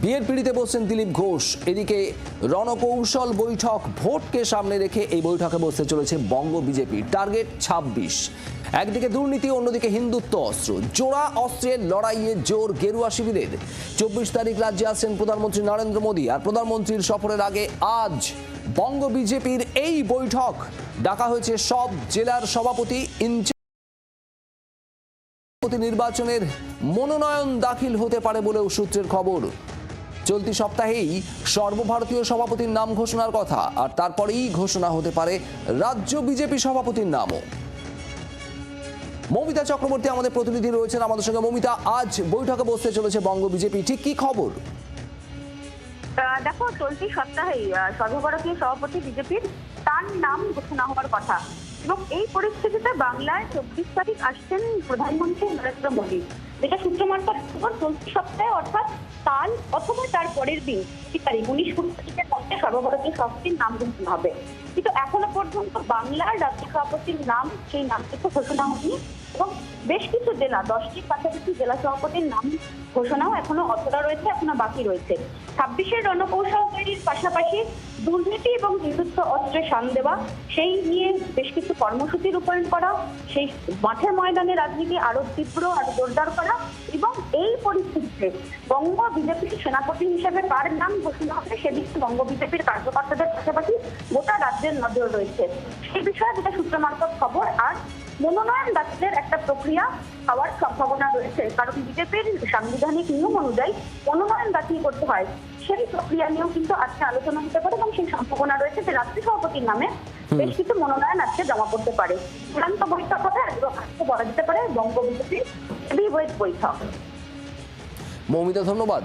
বিয়ের পিড়িতে বসছেন দিলীপ ঘোষ। এদিকে রণকৌশল বৈঠক ভোটকে সামনে রেখে এই বৈঠকে বসতে চলেছে বঙ্গ বিজেপি। টার্গেট ছাব্বিশ। একদিকে দুর্নীতি, অন্যদিকে হিন্দুত্ব অস্ত্র। জোড়া অস্ত্রের লড়াইয়ে জোর গেরুয়া শিবিরের। চব্বিশ তারিখ রাজ্যে আসছেন প্রধানমন্ত্রী নরেন্দ্র মোদী আর প্রধানমন্ত্রীর সফরের আগে আজ বঙ্গ বিজেপির এই বৈঠক ডাকা হয়েছে সব জেলার সভাপতি। ইনচার্জ নির্বাচনের মনোনয়ন দাখিল হতে পারে বলেও সূত্রের খবর। চলতি সপ্তাহেই সর্বভারতীয় সভাপতির নাম ঘোষণার কথা, আর তারপরেই ঘোষণা হতে পারে রাজ্য বিজেপি সভাপতির নামও। মমিতা চক্রবর্তী আমাদের প্রতিনিধি রয়েছেন আমাদের সঙ্গে। মমিতা, আজ বৈঠকে বসতে চলেছে বঙ্গ বিজেপি। ঠিক কি খবর? দেখো, চলতি সপ্তাহেই সর্বভারতীয় সভাপতি বিজেপির তার নাম ঘোষণা হওয়ার কথা। এবং এই পরিস্থিতিতে বাংলায় চব্বিশ তারিখ আসছেন প্রধানমন্ত্রী নরেন্দ্র মোদী। যেটা সূত্র চলতি সপ্তাহে অর্থাৎ কাল অথবা তার পরের দিন তারিখ, উনিশ কুড়ি তারিখের মধ্যে সর্বভারতীয় সভাপতির নাম ঘোষণা হবে। কিন্তু এখনও পর্যন্ত বাংলার রাজ্য সভাপতির নাম, সেই নাম কিন্তু ঘোষণা হয়নি। এবং বেশ কিছু জেলা দশটির কাছাকাছি জেলা সভাপতির নাম ঘোষণাও এখনও অতটা রয়েছে, এখনও বাকি রয়েছে। ছাব্বিশের রণকৌশল তৈরির পাশাপাশি দুর্নীতি এবং হিন্দুত্ব অস্ত্রে শান দেওয়া, সেই নিয়ে বেশ কিছু কর্মসূচি রূপায়ণ করা, সেই মাঠের ময়দানে রাজনীতি আরও তীব্র আরও জোরদার করা এবং এই পরিস্থিতিতে বঙ্গ বিজেপির সেনাপতি হিসেবে কার নাম ঘোষণা হবে সেদিকে বঙ্গ বিজেপির কার্যকর্তাদের পাশাপাশি গোটা রাজ্যের নজর রয়েছে। সেই বিষয়ে যেটা সূত্র মারফত খবর মনোনয়ন দাখিলের একটা প্রক্রিয়া হওয়ার সম্ভাবনা রয়েছে। কারণ বিজেপির সাংবিধানিক নিয়ম অনুযায়ী মনোনয়ন দাখিল করতে হয় সেই প্রক্রিয়া নিয়েও কিন্তু আজকে আলোচনা হতে পারে এবং সেই সম্ভাবনা রয়েছে যে রাজ্য সভাপতির নামে বেশ কিছু মনোনয়ন আজকে জমা করতে পারে। চূড়ান্ত বৈঠক হবে আজকে বলা যেতে পারে বঙ্গ বিজেপির বৈঠক। মৌমিতা ধন্যবাদ।